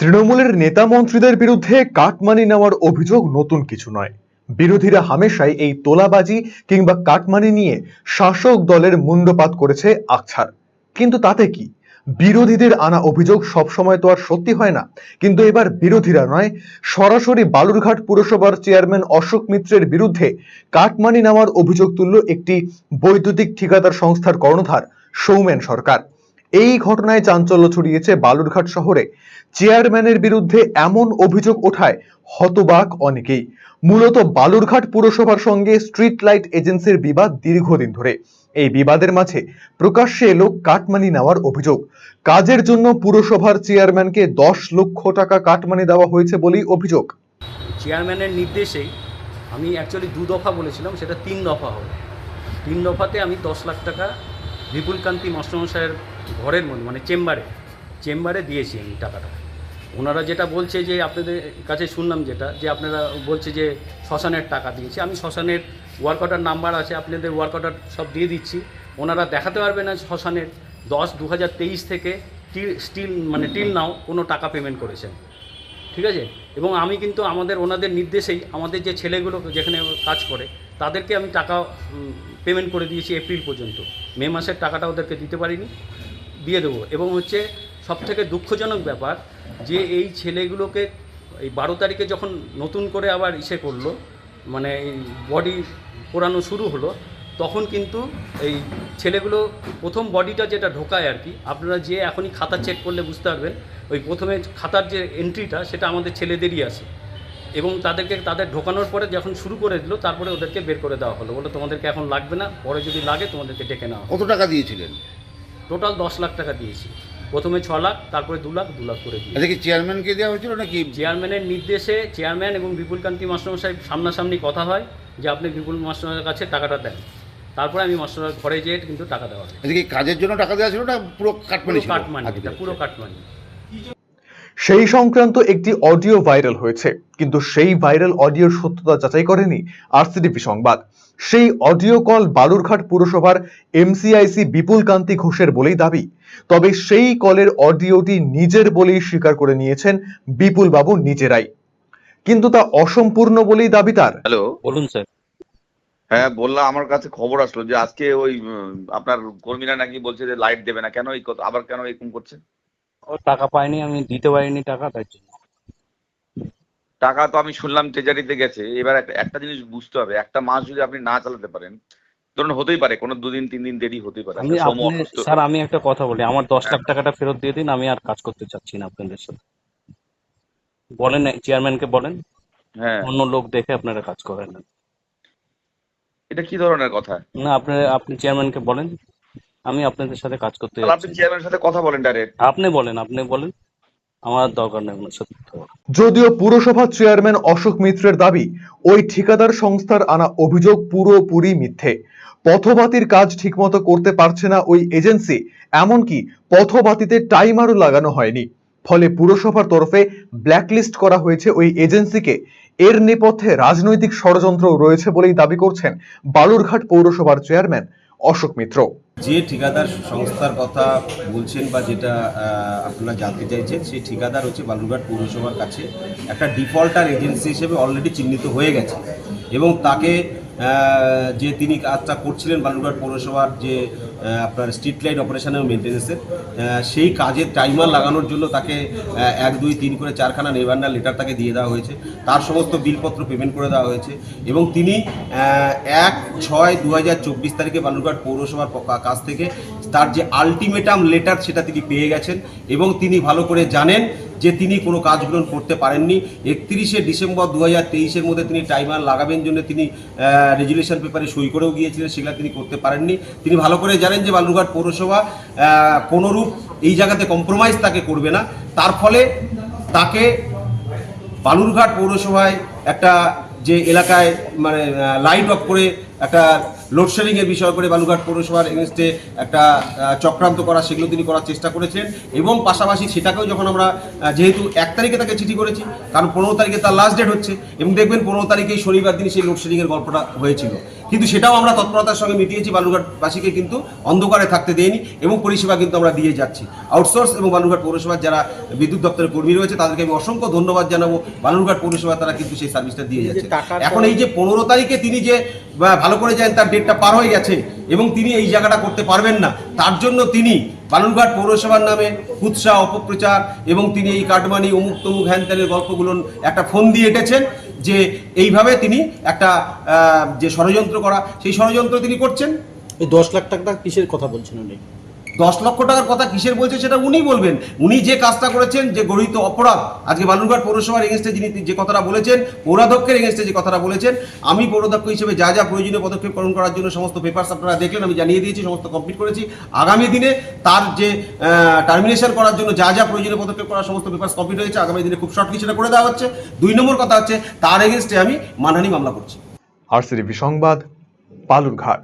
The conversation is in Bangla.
তৃণমূলের নেতা মন্ত্রীদের বিরুদ্ধে কাটমানি নেওয়ার অভিযোগ নতুন কিছু নয়। বিরোধীরা হামেশাই এই তোলাবাজি কিংবা কাটমানি নিয়ে শাসক দলের মুন্ডপাত করেছে আকছার কিন্তু তাতে কি? বিরোধীদের আনা অভিযোগ সবসময় তো আর সত্যি হয় না। কিন্তু এবার বিরোধীরা নয়, সরাসরি বালুরঘাট পুরসভার চেয়ারম্যান অশোক মিত্রের বিরুদ্ধে কাটমানি নেওয়ার অভিযোগ তুলল একটি বৈদ্যুতিক ঠিকাদার সংস্থার কর্ণধার সৌমেন সরকার। এই ঘটনায় চাঞ্চল্য ছড়িয়েছে বালুরঘাট শহরে। চেয়ারম্যানের বিরুদ্ধে এমন অভিযোগ ওঠায় হতবাক অনেকেই। মূলত বালুরঘাট পুরসভার সঙ্গে স্ট্রিট লাইট এজেন্সির বিবাদ দীর্ঘদিন ধরে। এই বিবাদের মাঝে প্রকাশ্যে এলো কাটমানি নেওয়ার অভিযোগ। কাজের জন্য পুরসভার চেয়ারম্যানকে দশ লক্ষ টাকা কাটমানি দেওয়া হয়েছে বলেই অভিযোগ। চেয়ারম্যানের নির্দেশে আমি অ্যাকচুয়ালি দু দফা বলেছিলাম, সেটা তিন দফা হবে। তিন দফাতে আমি দশ লাখ টাকা বিপুলকান্তি মাস্টারমশাইয়ের ঘরের মধ্যে মানে চেম্বারে চেম্বারে দিয়েছি আমি টাকাটা। ওনারা যেটা বলছে যে আপনাদের কাছে শুনলাম যেটা, যে আপনারা বলছে যে শ্মশানের টাকা দিয়েছি। আমি শ্মশানের ওয়ার্কআউটার নাম্বার আছে, আপনাদের ওয়ার্ক অর্ডার সব দিয়ে দিচ্ছি। ওনারা দেখাতে পারবে না শ্মশানের। দশ দু থেকে টিল, স্টিল মানে টিল নাও কোনো টাকা পেমেন্ট করেছেন। ঠিক আছে? এবং আমি কিন্তু আমাদের, ওনাদের নির্দেশেই আমাদের যে ছেলেগুলো যেখানে কাজ করে, তাদেরকে আমি টাকা পেমেন্ট করে দিয়েছি এপ্রিল পর্যন্ত। মে মাসের টাকাটা ওদেরকে দিতে পারিনি। দিয়ে দেবো। এবং হচ্ছে সবথেকে দুঃখজনক ব্যাপার যে এই ছেলেগুলোকে এই বারো তারিখে যখন নতুন করে আবার ইসে করল মানে বডি পোড়ানো শুরু হলো, তখন কিন্তু এই ছেলেগুলো প্রথম বডিটা যেটা ঢোকায় আর কি, আপনারা যে এখনই খাতা চেক করলে বুঝতে পারবেন, ওই প্রথমে খাতার যে এন্ট্রিটা সেটা আমাদের ছেলেদেরই আসে। এবং তাদেরকে, তাদের ঢোকানোর পরে যখন শুরু করে দিল, তারপরে ওদেরকে বের করে দেওয়া হলো। বলে তোমাদেরকে এখন লাগবে না, পরে যদি লাগে তোমাদেরকে ডেকে নেওয়া। কত টাকা দিয়েছিলেন? টোটাল দশ লাখ টাকা দিয়েছি। প্রথমে ছ লাখ তারপরে দু লাখ দু লাখ করে দিয়েছি। আচ্ছা কি চেয়ারম্যানকে দেওয়া হয়েছিল নাকি? চেয়ারম্যানের নির্দেশে চেয়ারম্যান এবং বিপুলকান্তি মাস্টারমশাই সামনাসামনি কথা হয় যে আপনি বিপুল মাস্টারের কাছে টাকাটা দেন। তারপরে আমি মাস্টারের ঘরে যেয়ে কিন্তু টাকা দেওয়া হয়। আচ্ছা কি কাজের জন্য টাকা দেওয়া ছিল না পুরো কাটমানি কাটমানি আচ্ছা, পুরো কাটমানি। সেই সংক্রান্ত একটি অডিও ভাইরাল হয়েছে কিন্তু সেই ভাইরাল অডিওর সত্যতা যাচাই করেনি আরসিটিভি সংবাদ। সেই অডিও কল বালুরঘাট পুরসভার এমসিআইসি বিপুল কান্তি ঘোষের বলেই দাবি। তবে সেই কলের অডিওটি নিজের বলেই স্বীকার করে নিয়েছেন বিপুল বাবু নিজেরাই। কিন্তু তা অসম্পূর্ণ বলেই দাবি তার। হ্যালো। বলুন স্যার। হ্যাঁ বললাম আমার কাছে খবর আসলো যে আজকে ওই আপনার কর্মীরা নাকি বলছে যে লাইট দেবে না। কেন এই কথা- আবার কেন এরকম করছে ও টাকা পাইনি আমি দিতে পারিনি টাকা তাই জন্য। টাকা তো আমি শুনলাম ট্রেজারিতে গেছে। এবার একটা একটা জিনিস বুঝতে হবে একটা মাস যদি আপনি না চালাতে পারেন ধরুন হতেই পারে কোনো দুদিন তিন দিন দেরি হতেই পারে। আমি একটা সময় আপনি অসুস্থ- স্যার আমি একটা কথা বলি আমার দশ লাখ টাকাটা ফেরত দিয়ে দিন আমি আর কাজ করতে চাচ্ছি না আপনাদের সাথে। বলেন চেয়ারম্যানকে বলেন। হ্যাঁ। অন্য লোক দেখে আপনারা কাজ করেন। এটা কি ধরনের কথা? না আপনি আপনি চেয়ারম্যানকে বলেন। আমি আপনাদের সাথে কাজ করতে আপনি চেয়ারম্যানের সাথে কথা বলেন ডাইরেক্ট আপনি বলেন আপনি বলেন। আমার দরকার নেই ওনার সাথে যদিও পুরসভা চেয়ারম্যান অশোক মিত্রের দাবি ওই ঠিকাদার সংস্থার আনা অভিযোগ পুরোপুরি মিথ্যে। পথবাতির কাজ ঠিকমতো করতে পারছে না ওই এজেন্সি এমনকি পথবাতিতে টাইমারও লাগানো হয়নি। ফলে পুরসভার তরফে ব্ল্যাকলিস্ট করা হয়েছে ওই এজেন্সিকে। এর নেপথ্যে রাজনৈতিক ষড়যন্ত্র রয়েছে বলেই দাবি করছেন বালুরঘাট পৌরসভার চেয়ারম্যান অশোক মিত্র। যে ঠিকাদার সংস্থার কথা বলছেন বা যেটা আপনারা জানতে চাইছেন, সেই ঠিকাদার হচ্ছে বালুরঘাট পৌরসভার কাছে একটা ডিফল্টার এজেন্সি হিসেবে অলরেডি চিহ্নিত হয়ে গেছে। এবং তাকে যে তিনি কাজটা করছিলেন বালুরঘাট পৌরসভার যে আপনার স্ট্রিট লাইট অপারেশন এবং মেনটেন্যান্সের সেই কাজের টাইমার লাগানোর জন্য তাকে এক, দুই, তিন করে চারখানা নির্বান্ডার লেটার তাকে দিয়ে দেওয়া হয়েছে। তার সমস্ত বিলপত্র পেমেন্ট করে দেওয়া হয়েছে এবং তিনি এক, ছয় দু তারিখে বালুরঘাট পৌরসভার কাছ থেকে তার যে আলটিমেটাম লেটার সেটা তিনি পেয়ে গেছেন এবং তিনি ভালো করে জানেন যে তিনি কোনো কাজগুলো করতে পারেননি। একত্রিশে ডিসেম্বর দু হাজার তেইশের মধ্যে তিনি টাইমার লাগাবেন জন্য তিনি রেজুলেশন পেপারে সই করেও গিয়েছিলেন, সেগুলো তিনি করতে পারেননি। তিনি ভালো করে জানেন যে বালুরঘাট পৌরসভা কোনোরূপ এই জায়গাতে কম্প্রোমাইজ তাকে করবে না। তার ফলে তাকে বালুরঘাট পৌরসভায় একটা যে এলাকায় মানে লাইট অফ করে একটা লোডশেডিংয়ের বিষয় করে বালুঘাট পৌরসভার এগেনস্টে একটা চক্রান্ত করা, সেগুলো তিনি করার চেষ্টা করেছেন। এবং পাশাপাশি সেটাকেও যখন আমরা যেহেতু এক তারিখে তাকে চিঠি করেছি, কারণ পনেরো তারিখে তার লাস্ট ডেট হচ্ছে, এবং দেখবেন পনেরো তারিখেই শনিবার দিন সেই লোডশেডিংয়ের গল্পটা হয়েছিল। কিন্তু সেটাও আমরা তৎপরতার সঙ্গে মিটিয়েছি বালুরঘাটবাসীকে কিন্তু অন্ধকারে থাকতে দেয়নি এবং পরিষেবা কিন্তু আমরা দিয়ে যাচ্ছি। আউটসোর্স এবং বালুরঘাট পৌরসভার যারা বিদ্যুৎ দপ্তরের কর্মী রয়েছে তাদেরকে আমি অসংখ্য ধন্যবাদ জানাব। বালুরঘাট পৌরসভা তারা কিন্তু সেই সার্ভিসটা দিয়ে যাচ্ছে এখন এই যে পনেরো তারিখে তিনি যে ভালো করে যান তার ডেটটা পার হয়ে গেছে এবং তিনি এই জায়গাটা করতে পারবেন না তার জন্য তিনি বালুরঘাট পৌরসভার নামে কুৎসা অপপ্রচার এবং তিনি এই কাটমানি অমুক তমুক হ্যান গল্পগুলো একটা ফোন দিয়ে এঁটেছেন। যে এইভাবে তিনি একটা যে ষড়যন্ত্র করা, সেই ষড়যন্ত্র তিনি করছেন? এই দশ লাখ টাকা কিসের কথা বলছেন উনি? দশ লক্ষ টাকার কথা কিসের বলছে সেটা উনি বলবেন। উনি যে কাজটা করেছেন, যে গরিত অপরাধ, আজকে বালুরঘাট পৌরসভার এগেনস্টে যিনি যে কথাটা বলেছেন, পৌরাধ্যক্ষের এগেনস্টে যে কথাটা বলেছেন, আমি পৌরাধ্যক্ষ হিসেবে যা যা প্রয়োজনীয় পদক্ষেপ গ্রহণ করার জন্য সমস্ত পেপারস আপনারা দেখলেন, আমি জানিয়ে দিয়েছি, সমস্ত কমপ্লিট করেছি। আগামী দিনে তার যে টার্মিনেশন করার জন্য যা যা প্রয়োজনীয় পদক্ষেপ করার সমস্ত পেপারস কমপ্লিট হয়েছে, আগামী দিনে খুব শর্টলি সেটা করে দেওয়া হচ্ছে। দুই নম্বর কথা হচ্ছে, তার এগেনস্টে আমি মানহানি মামলা করছি। আরসিটিভি সংবাদ, বালুরঘাট।